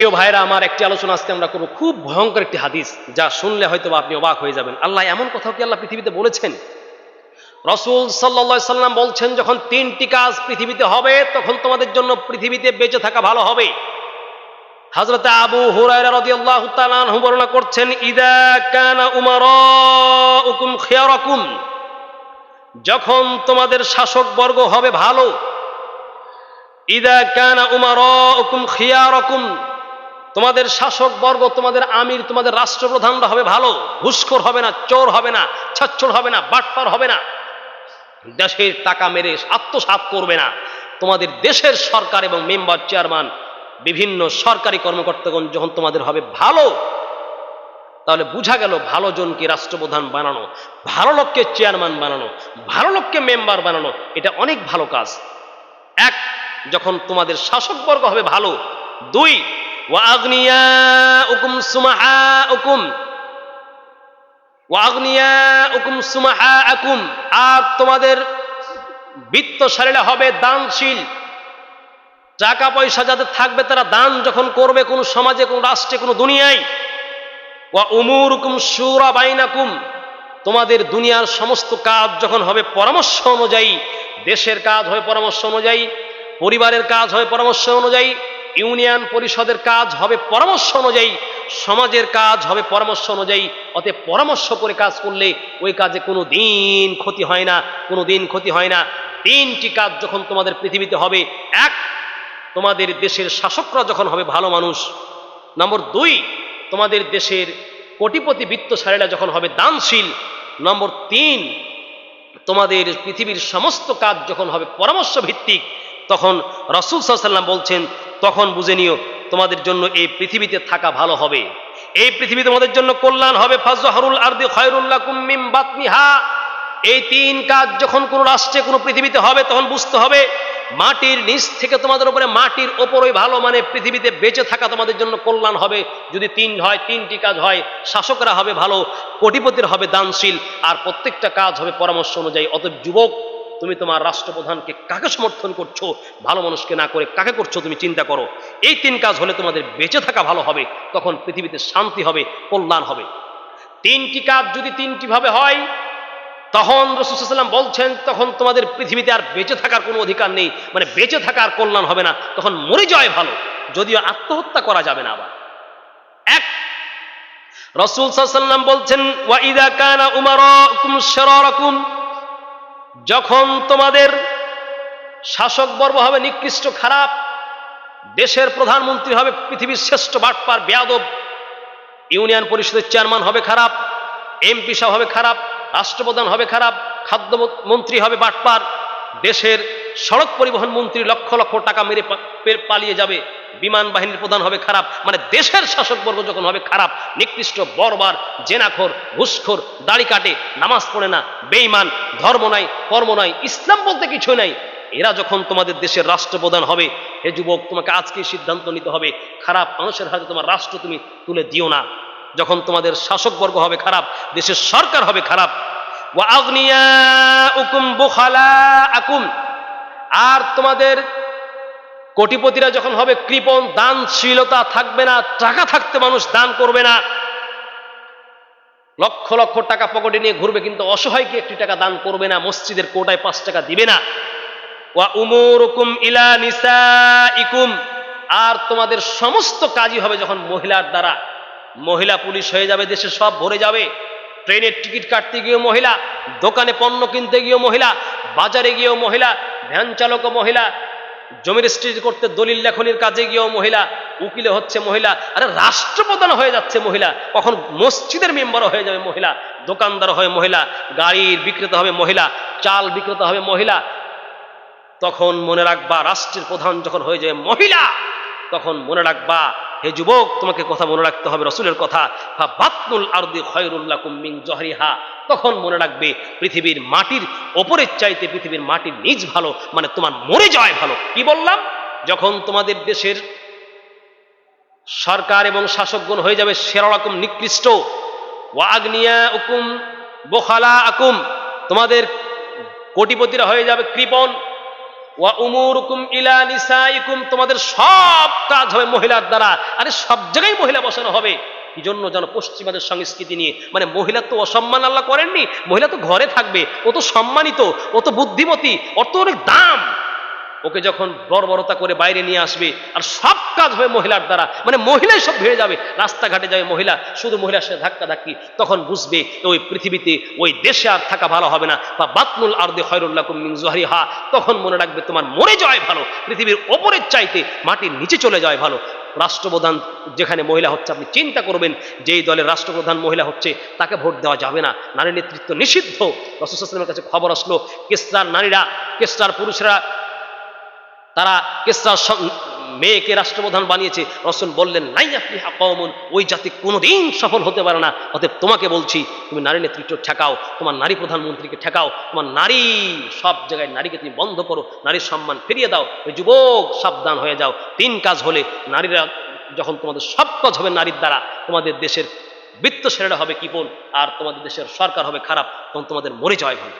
প্রিয় ভাইরা, আমার একটি আলোচনা আজকে আমরা করব। খুব ভয়ঙ্কর একটি হাদিস, যা শুনলে হয়তো আপনি অবাক হয়ে যাবেন। আল্লাহ এমন কথাও কি আল্লাহ পৃথিবীতে বলেছেন? রসুল সাল্লা সাল্লাম বলছেন, যখন তিনটি কাজ পৃথিবীতে হবে, তখন তোমাদের জন্য পৃথিবীতে বেঁচে থাকা ভালো হবে। হজরত আবু আনহু বর্ণনা করছেন খিয়ারাকুম। যখন তোমাদের শাসক বর্গ হবে ভালো, ইদা কানা উমারাউকুম খিয়ারাকুম। তোমাদের শাসক বর্গ, তোমাদের আমির, তোমাদের রাষ্ট্রপ্রধানরা হবে ভালো, ঘুষখোর হবে না, চোর হবে না ছাচ্চর হবে না, বাটপার হবে না। দেশের টাকা মেরে আত্মসাৎ করবে না। তোমাদের দেশের সরকার এবং মেম্বার, চেয়ারম্যান, বিভিন্ন সরকারি কর্মকর্তাগণ যখন তোমাদের হবে ভালো, তাহলে বুঝা গেল ভালো জনকে রাষ্ট্রপ্রধান বানানো, ভালো লোককে চেয়ারম্যান বানানো, ভালো লোককে মেম্বার বানানো, এটা অনেক ভালো কাজ। এক, যখন তোমাদের শাসকবর্গ হবে ভালো, দুই ওয়াগনিয়া উকুম সুমাহা আকুম আর তোমাদের বৃত্তশালীরা হবে দানশীল। টাকা পয়সা যাদের থাকবে তারা দান যখন করবে কোনো সমাজে, কোনো রাষ্ট্রে, কোনো দুনিয়ায়। ওয়া উমুরুকুম সুরা বাইনাকুম। তোমাদের দুনিয়ার সমস্ত কাজ যখন হবে পরামর্শ অনুযায়ী, দেশের কাজ হবে পরামর্শ অনুযায়ী, পরিবারের কাজ হবে পরামর্শ অনুযায়ী ইউনিয়ন পরিষদের কাজ হবে পরামর্শ অনুযায়ী, সমাজের কাজ হবে পরামর্শ অনুযায়ী, অতএব পরামর্শ করে কাজ করলে ওই কাজে কোনো দিন ক্ষতি হয় না, কোনো দিন ক্ষতি হয় না। তিনটি কাজ যখন তোমাদের পৃথিবীতে হবে, এক, তোমাদের দেশের শাসকরা যখন হবে ভালো মানুষ। নম্বর দুই, তোমাদের দেশের কোটিপতি বৃত্তশালীরা যখন হবে দানশীল। নম্বর তিন, তোমাদের পৃথিবীর সমস্ত কাজ যখন হবে পরামর্শ ভিত্তিক তখন রসুল সাল্লাম বলছেন তখন বুঝে নিও, তোমাদের জন্য এই পৃথিবীতে থাকা ভালো হবে। এই পৃথিবী তোমাদের জন্য কল্যাণ হবে। ফাজহারুল আরদি খয়রুল্লাহ কুম্মিম এই তিন কাজ যখন কোনো রাষ্ট্রে, কোনো পৃথিবীতে হবে, তখন বুঝতে হবে, মাটির নিচ থেকে তোমাদের উপরে, মাটির ওপরই ভালো মানে পৃথিবীতে বেঁচে থাকা তোমাদের জন্য কল্যাণ হবে। যদি তিন হয়, তিনটি কাজ হয়, শাসকরা হবে ভালো, কোটিপতির হবে দানশীল, আর প্রত্যেকটা কাজ হবে পরামর্শ অনুযায়ী। অতএব যুবক তুমি তোমার রাষ্ট্রপ্রধানকে কাকে সমর্থন করছ? ভালো মানুষকে না করে কাকে করছ তুমি চিন্তা করো। এই তিন কাজ হলে তোমাদের বেঁচে থাকা ভালো হবে, তখন পৃথিবীতে শান্তি হবে, কল্যাণ হবে। তিনটি কাজ যদি তিনটি ভাবে হয়, তখন রসুলাম বলছেন, তখন তোমাদের পৃথিবীতে আর বেঁচে থাকার কোনো অধিকার নেই। মানে বেঁচে থাকার কল্যাণ হবে না, তখন মরে যায় ভালো, যদিও আত্মহত্যা করা যাবে না আবার। এক, রসুল সাল্লাম বলছেন ওয়াইদা কানা উমারকুম শেরকুম যখন তোমাদের শাসক বর্গ হবে নিকৃষ্ট খারাপ, দেশের প্রধানমন্ত্রী হবে পৃথিবীর শ্রেষ্ঠ বাটপার, বেয়াদব, ইউনিয়ন পরিষদের চেয়ারম্যান হবে খারাপ, এমপি সাহেব হবে খারাপ, রাষ্ট্রপ্রধান হবে খারাপ, খাদ্য মন্ত্রী হবে বাটপার, দেশের সড়ক পরিবহন মন্ত্রী লক্ষ লক্ষ টাকা মেরে পালিয়ে যাবে। বিমান বাহিনীর প্রধান হবে খারাপ মানে দেশের শাসকবর্গ যখন হবে খারাপ, নিকৃষ্ট, বরবার, জেনাখোর, ঘুষখোর, দাড়ি কাটে, নামাজ পড়ে না বেইমান ধর্ম নাই, কর্ম নাই, ইসলাম বলতে কিছু নাই। এরা যখন তোমাদের দেশের রাষ্ট্রপ্রধান হবে, হে যুবক, তোমাকে আজকে সিদ্ধান্ত নিতে হবে, খারাপ মানুষের হাতে তোমার রাষ্ট্র তুমি তুলে দিও না। যখন তোমাদের শাসকবর্গ হবে খারাপ, দেশের সরকার হবে খারাপ। আর তোমাদের কোটিপতিরা যখন হবে, কৃপণ দানশীলতা থাকবে না, টাকা থাকতে মানুষ দান করবে না। লক্ষ লক্ষ টাকা পকেটে নিয়ে ঘুরবে, কিন্তু অসহায়কে একটি টাকা দান করবে না, মসজিদের কোটায় পাঁচ টাকা দিবে না? ইলা আর তোমাদের সমস্ত কাজই হবে যখন মহিলার দ্বারা। মহিলা পুলিশ হয়ে যাবে, দেশে সব ভরে যাবে। ট্রেনের টিকিট কাটতে গিয়েও মহিলা, দোকানে পণ্য কিনতে গিয়েও মহিলা, বাজারে গিয়েও মহিলা, ভ্যান চালকও মহিলা জমির স্ট্রিজ করতে দলিল লেখনির কাজে গিয়েও মহিলা, উকিলে হচ্ছে মহিলা, আরে রাষ্ট্রপ্রধান হয়ে যাচ্ছে মহিলা, কখন মসজিদের মেম্বারও হয়ে যাবে মহিলা, দোকানদার হয়ে মহিলা গাড়ির বিক্রেতা হবে মহিলা, চাল বিক্রেতা হবে মহিলা, তখন মনে রাখবা রাষ্ট্রের প্রধান যখন হয়ে যাবে মহিলা, তখন মনে রাখবা হে যুবক, তোমাকে কথা মনে রাখতে হবে, রসুলের কথা। বাতনুল আরদি কুম্মিং জহরিহা। তখন মনে রাখবে, পৃথিবীর মাটির ওপরের চাইতে পৃথিবীর মাটির নিজ ভালো মানে তোমার মরে যাওয়াই ভালো। কি বললাম? যখন তোমাদের দেশের সরকার এবং শাসকগণ হয়ে যাবে সেরকম নিকৃষ্ট। ওয়াগনিয়া উকুম বোখালা আকুম তোমাদের কোটিপতিরা হয়ে যাবে কৃপণ। তোমাদের সব কাজ হবে মহিলার দ্বারা। আরে সব জায়গায় মহিলা বসানো হবে। কি জন্য যেন পশ্চিমাদের সংস্কৃতি নিয়ে মানে মহিলা তো অসম্মান আল্লাহ করেননি, মহিলা তো ঘরে থাকবে, ও তো সম্মানিত, ও তো বুদ্ধিমতী তো অনেক দাম। ওকে যখন বর্বরতা করে বাইরে নিয়ে আসবে, আর সব কাজ হবে মহিলার দ্বারা মানে মহিলাই সব ভেড়ে যাবে, রাস্তাঘাটে যাবে মহিলা, শুধু মহিলার সাথে ধাক্কা ধাক্কি তখন বুঝবে ওই পৃথিবীতে, ওই দেশে আর থাকা ভালো হবে না। বা বাতনুল আর্দে হয়রুল্লাহ কুমিং জহরিহা, তখন মনে রাখবে তোমার মরে যাওয়াই ভালো, পৃথিবীর ওপরের চাইতে মাটির নিচে চলে যাওয়াই ভালো। রাষ্ট্রপ্রধান যেখানে মহিলা হচ্ছে, আপনি চিন্তা করবেন যেই দলের রাষ্ট্রপ্রধান মহিলা হচ্ছে, তাকে ভোট দেওয়া যাবে না। নারী নেতৃত্ব নিষিদ্ধ। রসুলের কাছে খবর আসলো, কেসরার নারীরা, কেসরার পুরুষরা তারা কেসরার মেয়েকে রাষ্ট্রপ্রধান বানিয়েছে। রসুল বললেন নাই আপনি কমন ওই জাতি কোনোদিন সফল হতে পারে না। অতএব তোমাকে বলছি, তুমি নারী নেতৃত্ব ঠেকাও, তোমার নারী প্রধানমন্ত্রীকে ঠেকাও, তোমার নারী, সব জায়গায় নারীকে তুমি বন্ধ করো, নারীর সম্মান ফিরিয়ে দাও যুবক সাবধান হয়ে যাও। তিন কাজ হলে নারীরা যখন তোমাদের সব কাজ হবে নারীর দ্বারা, তোমাদের দেশের বৃত্ত ছেলেরা হবে কিপন আর তোমাদের দেশের সরকার হবে খারাপ, তখন তোমাদের মরে যাওয়াই ভালো।